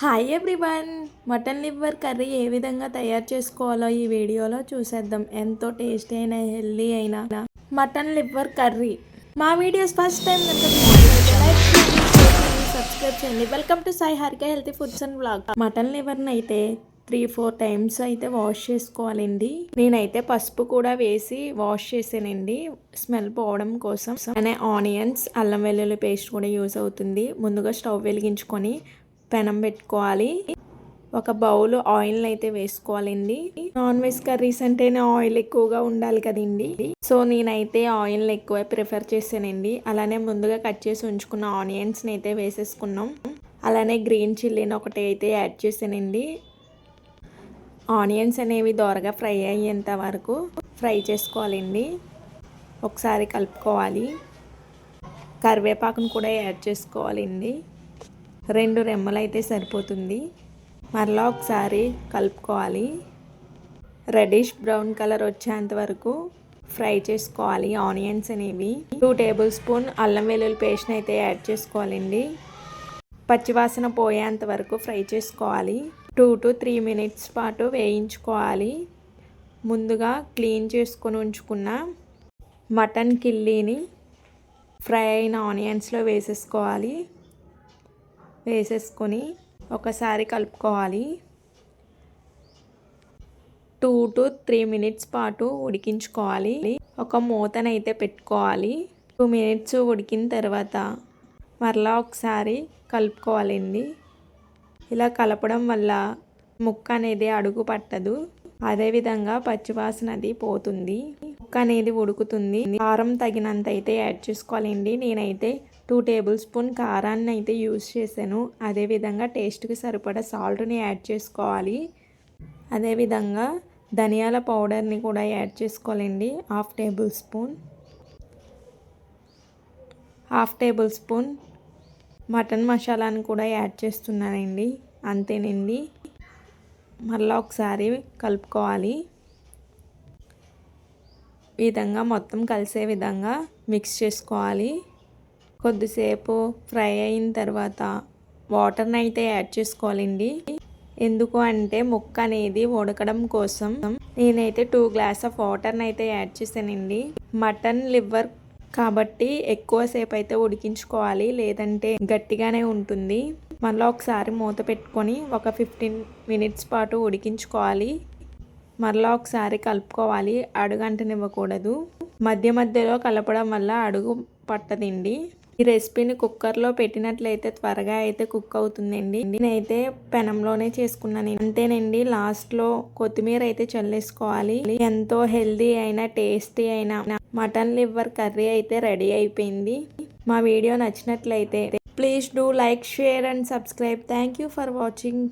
Hi everyone mutton liver curry ఏ విధంగా తయారు చేసుకోవాలో ఈ వీడియోలో చూసేద్దాం. ఎంతో టేస్టీ అయిన హెల్దీ అయిన. మటన్ లివర్ కర్రీ మా వీడియోస్ ఫస్ట్ టైం సబ్స్క్రైబ్ చేయండి welcome to Sai Harika healthy foods and blog mutton లివర్ని అయితే త్రీ ఫోర్ టైమ్స్ అయితే వాష్ చేసుకోవాలండి. నేనైతే పసుపు కూడా వేసి వాష్ చేసానండి స్మెల్ పోవడం కోసం. అనే ఆనియన్స్ అల్లం వెల్లుల్లి పేస్ట్ కూడా యూస్ అవుతుంది. ముందుగా స్టవ్ వెలిగించుకొని పెనం పెట్టుకోవాలి. ఒక బౌల్ ఆయిల్ అయితే వేసుకోవాలండి. నాన్ వెజ్ కర్రీస్ అంటేనే ఆయిల్ ఎక్కువగా ఉండాలి కదండి. సో నేనైతే ఆయిల్ ఎక్కువ ప్రిఫర్ చేశానండి అలానే ముందుగా కట్ చేసి ఉంచుకున్న ఆనియన్స్ని అయితే వేసేసుకున్నాం. అలానే గ్రీన్ చిల్లీని ఒకటి అయితే యాడ్ చేశానండి ఆనియన్స్ అనేవి దోరగా ఫ్రై అయ్యేంత వరకు ఫ్రై చేసుకోవాలండి. ఒకసారి కలుపుకోవాలి. కరివేపాకును కూడా యాడ్ చేసుకోవాలండి. రెండు రెమ్మలు అయితే సరిపోతుంది. మరలా ఒకసారి కలుపుకోవాలి. రెడిష్ బ్రౌన్ కలర్ వచ్చేంత వరకు ఫ్రై చేసుకోవాలి. ఆనియన్స్ అనేవి. టూ టేబుల్ స్పూన్ అల్లం వెల్లుల్లి పేస్ట్ని అయితే యాడ్ చేసుకోవాలండి. పచ్చివాసన పోయేంత వరకు ఫ్రై చేసుకోవాలి. టూ టు త్రీ మినిట్స్ పాటు వేయించుకోవాలి. ముందుగా క్లీన్ చేసుకొని ఉంచుకున్న మటన్ కిల్లీని ఫ్రై అయిన ఆనియన్స్లో వేసేసుకోవాలి. వేసేసుకొని ఒకసారి కలుపుకోవాలి. టూ టు త్రీ మినిట్స్ పాటు ఉడికించుకోవాలి. ఒక మూతనైతే పెట్టుకోవాలి. టూ మినిట్స్ ఉడికిన తర్వాత మరలా ఒకసారి కలుపుకోవాలండి. ఇలా కలపడం వల్ల ముక్క అనేది అడుగు పట్టదు. అదేవిధంగా పచ్చివాసన అది పోతుంది. ముక్క అనేది ఉడుకుతుంది. కారం తగినంత అయితే యాడ్ చేసుకోవాలండి. నేనైతే టూ టేబుల్ స్పూన్ కారాన్ని అయితే యూస్ చేశాను. అదేవిధంగా టేస్ట్కి సరిపడా సాల్ట్ని యాడ్ చేసుకోవాలి. అదేవిధంగా ధనియాల పౌడర్ని కూడా యాడ్ చేసుకోవాలండి. Half table spoon. Half table spoon mutton మసాలాను కూడా యాడ్ చేస్తున్నానండి. అంతేనండి. మళ్ళీ ఒకసారి కలుపుకోవాలి. ఈ విధంగా మొత్తం కలిసే విధంగా మిక్స్ చేసుకోవాలి. కొద్దిసేపు ఫ్రై అయిన తర్వాత వాటర్ని అయితే యాడ్ చేసుకోవాలండి. ఎందుకు అంటే ముక్క అనేది ఉడకడం కోసం నేనైతే టూ గ్లాస్ ఆఫ్ వాటర్ని అయితే యాడ్ చేశానండి. మటన్ లివర్ కాబట్టి ఎక్కువసేపు అయితే ఉడికించుకోవాలి లేదంటే గట్టిగానే ఉంటుంది. మళ్ళీ ఒకసారి మూత పెట్టుకొని ఒక ఫిఫ్టీన్ మినిట్స్ పాటు ఉడికించుకోవాలి. మరలా ఒకసారి కలుపుకోవాలి అడుగంటనివ్వకూడదు. మధ్య మధ్యలో కలపడం వల్ల అడుగు పట్టదండి. ఈ రెసిపీని కుక్కర్లో పెట్టినట్లయితే త్వరగా అయితే కుక్ అవుతుందండి. నేనైతే పెనంలోనే చేసుకున్నాను. అంతేనండి లాస్ట్లో కొత్తిమీర అయితే చల్లేసుకోవాలి. ఎంతో హెల్దీ అయిన టేస్టీ అయిన మటన్ లివర్ కర్రీ అయితే రెడీ అయిపోయింది. మా వీడియో నచ్చినట్లయితే please do like share and subscribe. Thank you for watching.